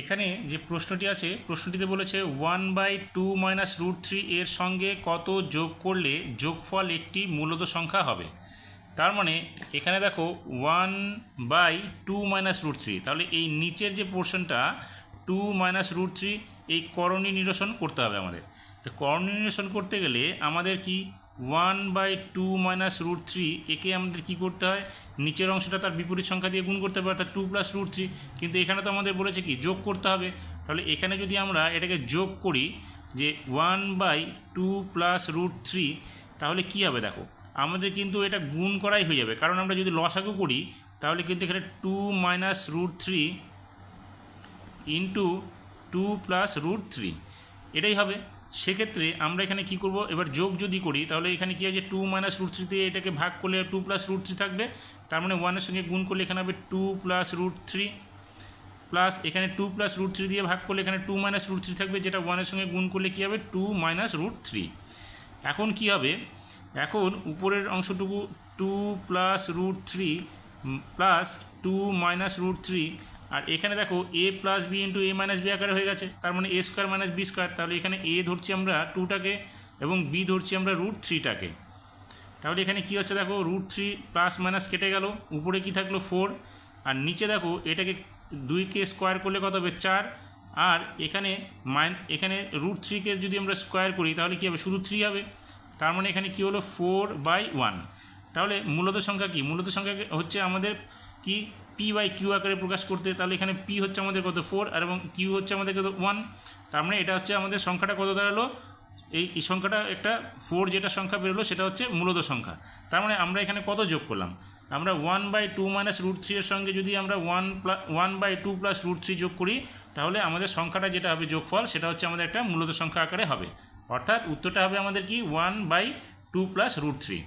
এখানে যে প্রশ্নটি আছে, প্রশ্নটিতে বলেছে one by two minus root three এর সঙ্গে কত যোগ করলে যোগফল একটি মূলত সংখ্যা হবে? তার মানে এখানে দেখো one by two minus root three তাহলে এই নিচের যে পোর্শনটা টু মাইনাস রুট থ্রি এই করণী নিরসন করতে হবে আমাদের। তো করণী নিরসন করতে গেলে আমাদের কি one by two minus root three, একে আমাদের কী করতে হয়? নিচের অংশটা তার বিপরীত সংখ্যা দিয়ে গুণ করতে হবে, অর্থাৎ টু প্লাস রুট থ্রি। কিন্তু এখানে তো আমাদের বলেছে কি, যোগ করতে হবে। তাহলে এখানে যদি আমরা এটাকে যোগ করি, যে one by two plus root three, তাহলে কী হবে দেখো? আমাদের কিন্তু এটা গুণ করাই হয়ে যাবে। কারণ আমরা যদি লসাগু করি, তাহলে কিন্তু এখানে two minus root three into two plus root three, এটাই হবে। সেক্ষেত্রে আমরা এখানে কি করব? এবার যোগ যদি করি, তাহলে এখানে কী আছে? টু মাইনাস রুট থ্রি দিয়ে এটাকে ভাগ করলে টু প্লাস রুট থ্রি থাকবে। তার মানে ওয়ানের সঙ্গে গুণ করলে এখানে হবে two plus root three plus এখানে টু প্লাস রুট থ্রি দিয়ে ভাগ করলে এখানে টু মাইনাস রুট থ্রি থাকবে, যেটা ওয়ানের সঙ্গে গুণ করলে কী হবে? টু মাইনাস রুট থ্রি এখন কি হবে? এখন উপরের অংশটুকু two plus root three plus two minus root three আর এখানে দেখো A plus B into A minus B আকারে হয়ে গেছে। তার মানে A square minus B square তাহলে এখানে এ ধরছি আমরা টুটাকে এবং বি ধরছি আমরা রুট থ্রিটাকে তাহলে এখানে কি হচ্ছে দেখো? রুট থ্রি প্লাস মাইনাস কেটে গেল। উপরে কি থাকল? ফোর আর নিচে দেখো, এটাকে দুইকে স্কোয়ার করলে কত হবে? চার। আর এখানে মাইন এখানে রুট থ্রিকে যদি আমরা স্কোয়ার করি, তাহলে কী হবে? শুধু থ্রি হবে। তার মানে এখানে কি হলো? ফোর বাই ওয়ান তাহলে মূলত সংখ্যা কি? মূলত সংখ্যা হচ্ছে আমাদের কি? পি বাই কিউ আকারে প্রকাশ করতে, তাহলে এখানে পি হচ্ছে আমাদের কত? ফোর আর এবং কিউ হচ্ছে আমাদের কত? ওয়ান তার মানে এটা হচ্ছে আমাদের সংখ্যাটা কত দাঁড়াল? এই এই সংখ্যাটা একটা ফোর যেটা সংখ্যা বেরোলো, সেটা হচ্ছে মূলত সংখ্যা। তার মানে আমরা এখানে কত যোগ করলাম? আমরা one by two minus root three এর সঙ্গে যদি আমরা one plus one by two plus root three যোগ করি, তাহলে আমাদের সংখ্যাটা যেটা হবে যোগফল, সেটা হচ্ছে আমাদের একটা মূলত সংখ্যা আকারে হবে। অর্থাৎ উত্তরটা হবে আমাদের কি? One by two plus root three